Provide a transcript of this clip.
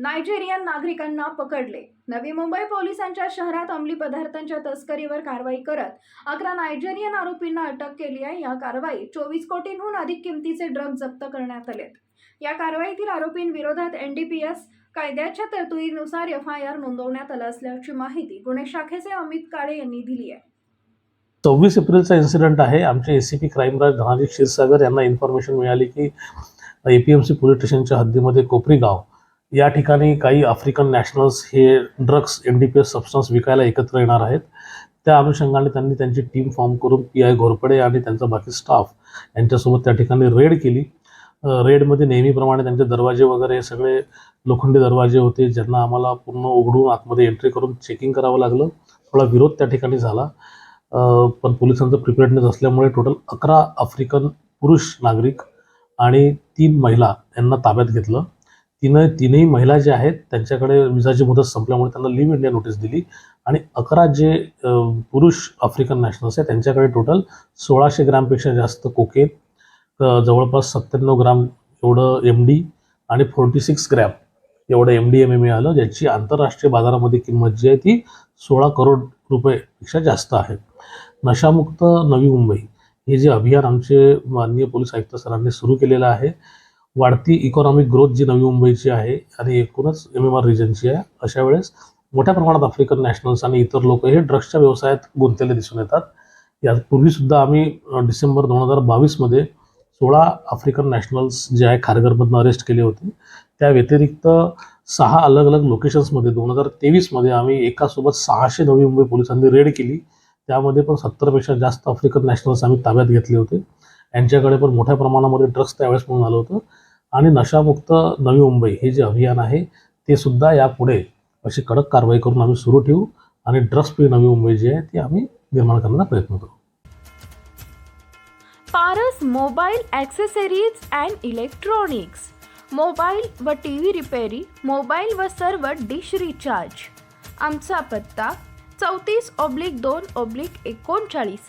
Nigerian नागरिकांना पकडले. नवी मुंबई पोलिसांच्या शहरात अंमली पदार्थांच्या तस्करीवर कारवाई करत अकरा नायजेरियन आरोपींना अटक केली आहे. या कारवाईत चोवीस कोटींहून अधिक किमतीचे ड्रग जप्त करण्यात आलेत. या कारवाईतील आरोपींविरोधात एन डी पी एस कायद्याच्या तरतुदीनुसार एफ आय आर नोंदवण्यात आलं असल्याची माहिती गुन्हे शाखेचे अमित काळे यांनी दिली आहे. सव्वीस एप्रिलचा इन्सिडेंट आहे. आमचे A C P crime branch Dhanaji Kshirsagar यांना इन्फॉर्मेशन मिळाली की A P M C police स्टेशनच्या हद्दीमध्ये कोपरी गाव या ठिकाणी काही आफ्रिकन नॅशनल्स हे drugs N D P S substance विकायला एकत्र येणार आहेत. त्या अनुषंगाने त्यांनी त्यांची टीम फॉर्म करून पी आय घोरपडे आणि त्यांचा बाकी स्टाफ यांच्यासोबत त्या ठिकाणी रेड केली. रेडमध्ये नेहमीप्रमाणे त्यांचे दरवाजे वगैरे हे सगळे लोखंडी दरवाजे होते ज्यांना आम्हाला पूर्ण उघडून आतमध्ये एंट्री करून चेकिंग करावं लागलं. थोडा विरोध त्या ठिकाणी झाला. पण पोलिसांचं प्रिपेअर्डनेस असल्यामुळे टोटल अकरा आफ्रिकन पुरुष नागरिक आणि तीन महिला यांना ताब्यात घेतलं. तिनं तीनही महिला ज्या आहेत त्यांच्याकडे विजाची मुदत संपल्यामुळे त्यांना लिव्ह इंडिया नोटीस दिली आणि अकरा जे पुरुष आफ्रिकन नॅशनल्स आहेत त्यांच्याकडे टोटल सोळाशे ग्रॅमपेक्षा जास्त कोकेन जवळपास सत्त्याण्णव ग्राम एवढं एम डी आणि फोर्टी सिक्स ग्रॅम एवढं एम डी एम ए मिळालं ज्याची आंतरराष्ट्रीय बाजारामध्ये किंमत जी आहे ती सोळा करोड रुपयेपेक्षा जास्त आहे. नशामुक्त नवी मुंबई हे जे अभियान आमचे माननीय पोलीस आयुक्त सरांनी सुरू केलेलं आहे वाढती इकॉनॉमिक ग्रोथ जी नवी मुंबईची आहे आणि एकूणच एम एम आर रिजनची आहे अशा वेळेस मोठ्या प्रमाणात आफ्रिकन नॅशनल्स आणि इतर लोक हे ड्रग्सच्या व्यवसायात गुंतलेले दिसून येतात. यापूर्वीसुद्धा आम्ही डिसेंबर दोन हजार बावीसमध्ये सोळा आफ्रिकन नॅशनल्स जे आहे खारघरमधनं अरेस्ट केले होते. त्या व्यतिरिक्त सहा अलग अलग लोकेशन्समध्ये दोन हजार तेवीसमध्ये आम्ही एकासोबत सहाशे नवी मुंबई पोलिसांनी रेड केली. त्यामध्ये पण सत्तरपेक्षा जास्त आफ्रिकन नॅशनल्स आम्ही ताब्यात घेतले होते. यांच्याकडे पण मोठ्या प्रमाणामध्ये ड्रग्स त्यावेळेस म्हणून आलं होतं. आणि नशामुक्त नवी मुंबई हे जे अभियान आहे ते सुद्धा यापुढे अशी कडक कारवाई करून आम्ही सुरू ठेवू आणि ड्रग्स फ्री नवी मुंबई जी आहे ती आम्ही निर्माण करण्याचा प्रयत्न करू. Paras mobile accessories and electronics mobile व टी व्ही रिपेरी मोबाईल व सर्व डिश रिचार्ज आमचा पत्ता चौतीस ऑब्लिक दोन ऑब्लिक एकोणचाळीस.